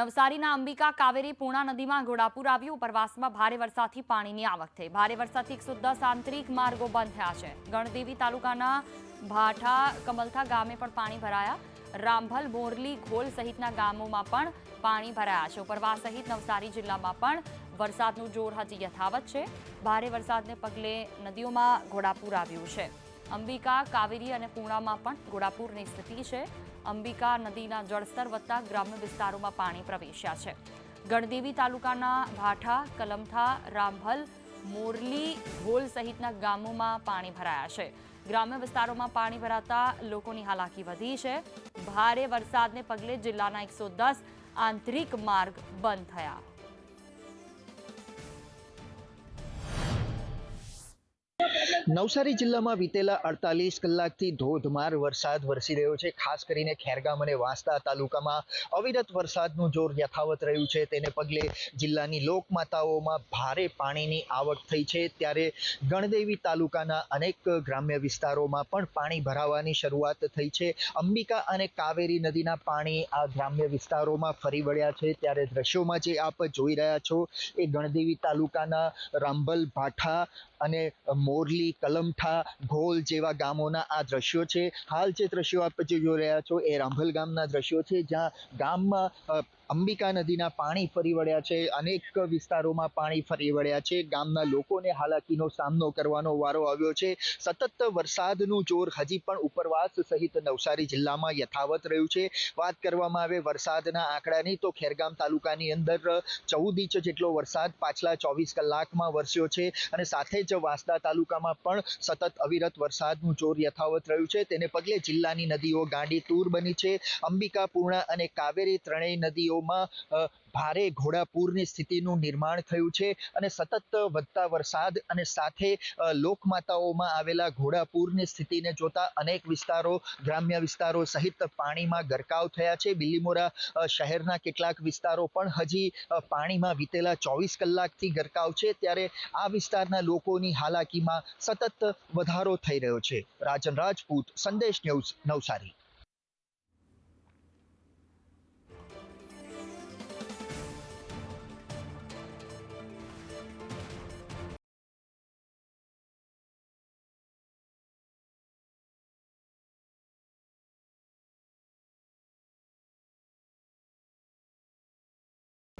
નવસારીના અંબિકા કાવેરી પૂર્ણા નદીમાં ઘોડાપુર આવ્યું. ઉપરવાસમાં ભારે વરસાદથી પાણીની આવક થઈ. ભારે વરસાદથી એકસો દસ આંતરિક માર્ગો બંધ થયા છે. ગણદેવી તાલુકાના ભાઠા કમલથા ગામે પણ પાણી ભરાયા. રામભલ, મોરલી ઘોલ સહિતના ગામોમાં પણ પાણી ભરાયા છે. ઉપરવાસ સહિત નવસારી જિલ્લામાં પણ વરસાદનું જોર હજી યથાવત છે. ભારે વરસાદને પગલે નદીઓમાં ઘોડાપુર આવ્યું છે. અંબિકા, કાવેરી અને પૂર્ણામાં પણ ઘોડાપુરની સ્થિતિ છે. અંબિકા નદીના જળસ્તર વધતા ગ્રામ્ય વિસ્તારોમાં પાણી પ્રવેશ્યા છે. ગણદેવી તાલુકાના ભાઠા, કલમથા, રામભલ, મોરલી, ઘોલ સહિતના ગામોમાં પાણી ભરાયા છે. ગ્રામ્ય વિસ્તારોમાં પાણી ભરાતા લોકોની હાલાકી વધી છે. ભારે વરસાદને પગલે જિલ્લાના એકસો આંતરિક માર્ગ બંધ થયા. નવસારી જિલ્લામાં વીતેલા અડતાલીસ કલાકથી ધોધમાર વરસાદ વરસી રહ્યો છે. ખાસ કરીને ખેરગામ અને વાંસદા તાલુકામાં અવિરત વરસાદનું જોર યથાવત રહ્યું છે. તેને પગલે જિલ્લાની લોકમાતાઓમાં ભારે પાણીની આવક થઈ છે. ત્યારે ગણદેવી તાલુકાના અનેક ગ્રામ્ય વિસ્તારોમાં પણ પાણી ભરાવાની શરૂઆત થઈ છે. અંબિકા અને કાવેરી નદીના પાણી આ ગ્રામ્ય વિસ્તારોમાં ફરી વળ્યા છે. ત્યારે દ્રશ્યોમાં જે આપ જોઈ રહ્યા છો, એ ગણદેવી તાલુકાના રાંભલ ભાઠા અને મોરલી કલમઠા ઘોલ જેવા ગામોના આ દ્રશ્યો છે. હાલ જે દ્રશ્યો આપ જોઈ રહ્યા છો એ રાંભલ ગામના દ્રશ્યો છે, જ્યાં ગામમાં અંબિકા નદીના પાણી ફરી વળ્યા છે. અનેક વિસ્તારોમાં પાણી ફરી વળ્યા છે. ગામના લોકોને હાલાકીનો સામનો કરવાનો વારો આવ્યો છે. સતત વરસાદનું જોર હજી પણ ઉપરવાસ સહિત નવસારી જિલ્લામાં યથાવત રહ્યું છે. વાત કરવામાં આવે વરસાદના આંકડાની તો ખેરગામ તાલુકાની અંદર ચૌદ ઇંચ જેટલો વરસાદ પાછલા ચોવીસ કલાકમાં વરસ્યો છે અને સાથે જ વાંસદા તાલુકામાં પણ સતત અવિરત વરસાદનું જોર યથાવત રહ્યું છે. તેને પગલે જિલ્લાની નદીઓ ગાંડી તૂર બની છે. અંબિકા, પૂર્ણા અને કાવેરી ત્રણેય નદીઓમાં અ, ભારે ઘોડાપૂરની સ્થિતિનું નિર્માણ થયું છે અને સતત વધતા વરસાદ અને સાથે લોકમાતાઓમાં આવેલા ઘોડાપૂરની સ્થિતિને જોતા અનેક વિસ્તારો ગ્રામ્ય વિસ્તારો સહિત પાણીમાં ગરકાવ થયા છે. બિલીમોરા શહેરના કેટલાક વિસ્તારો પણ હજી પાણીમાં વીતેલા ચોવીસ કલાકથી ગરકાવ છે. ત્યારે આ વિસ્તારના લોકોની હાલાકીમાં સતત વધારો થઈ રહ્યો છે. રાજન રાજપૂત સંદેશ ન્યૂઝ નવસારી.